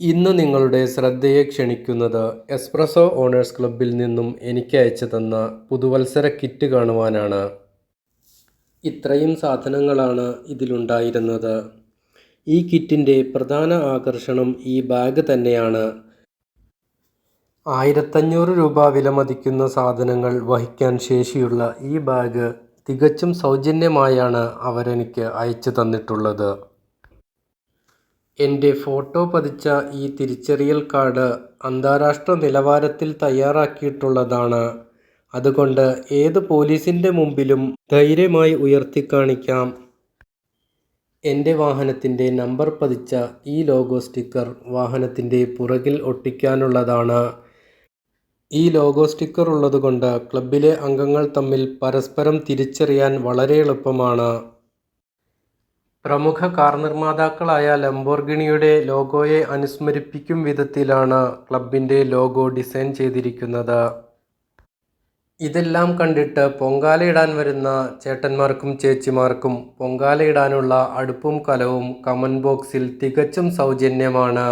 ഇന്ന് നിങ്ങളുടെ ശ്രദ്ധയെ ക്ഷണിക്കുന്നത് എസ്പ്രസോ ഓണേഴ്സ് ക്ലബിൽ നിന്നും എനിക്ക് അയച്ചു തന്ന പുതുവത്സര കിറ്റ് കാണുവാനാണ്. ഇത്രയും സാധനങ്ങളാണ് ഇതിലുണ്ടായിരുന്നത്. ഈ കിറ്റിന്റെ പ്രധാന ആകർഷണം ഈ ബാഗ് തന്നെയാണ്. ആയിരത്തഞ്ഞൂറ് രൂപ വിലമതിക്കുന്ന സാധനങ്ങൾ വഹിക്കാൻ ശേഷിയുള്ള ഈ ബാഗ് തികച്ചും സൗജന്യമായാണ് അവരെനിക്ക് അയച്ചു തന്നിട്ടുള്ളത്. എന്റെ ഫോട്ടോ പതിച്ച ഈ തിരിച്ചറിയൽ കാർഡ് അന്താരാഷ്ട്ര നിലവാരത്തിൽ തയ്യാറാക്കിയിട്ടുള്ളതാണ്. അതുകൊണ്ട് ഏത് പോലീസിന്റെ മുമ്പിലും ധൈര്യമായി ഉയർത്തിക്കാണിക്കാം എന്റെ വാഹനത്തിന്റെ നമ്പർ പതിച്ച ഈ ലോഗോ സ്റ്റിക്കർ വാഹനത്തിന്റെ പുറകിൽ ഒട്ടിക്കാനുള്ളതാണ്. ഈ ലോഗോ സ്റ്റിക്കർ ഉള്ളതുകൊണ്ട് ക്ലബിലെ അംഗങ്ങൾ തമ്മിൽ പരസ്പരം തിരിച്ചറിയാൻ വളരെ എളുപ്പമാണ്. പ്രമുഖ കാർ നിർമ്മാതാക്കളായ ലംബോർഗിണിയുടെ ലോഗോയെ അനുസ്മരിപ്പിക്കും വിധത്തിലാണ് ക്ലബിന്റെ ലോഗോ ഡിസൈൻ ചെയ്തിരിക്കുന്നത്. ഇതെല്ലാം കണ്ടിട്ട് പൊങ്കാലയിടാൻ വരുന്ന ചേട്ടന്മാർക്കും ചേച്ചിമാർക്കും പൊങ്കാലയിടാനുള്ള അടുപ്പും കലവും കമന്റ് ബോക്സിൽ തികച്ചും സൗജന്യമാണ്.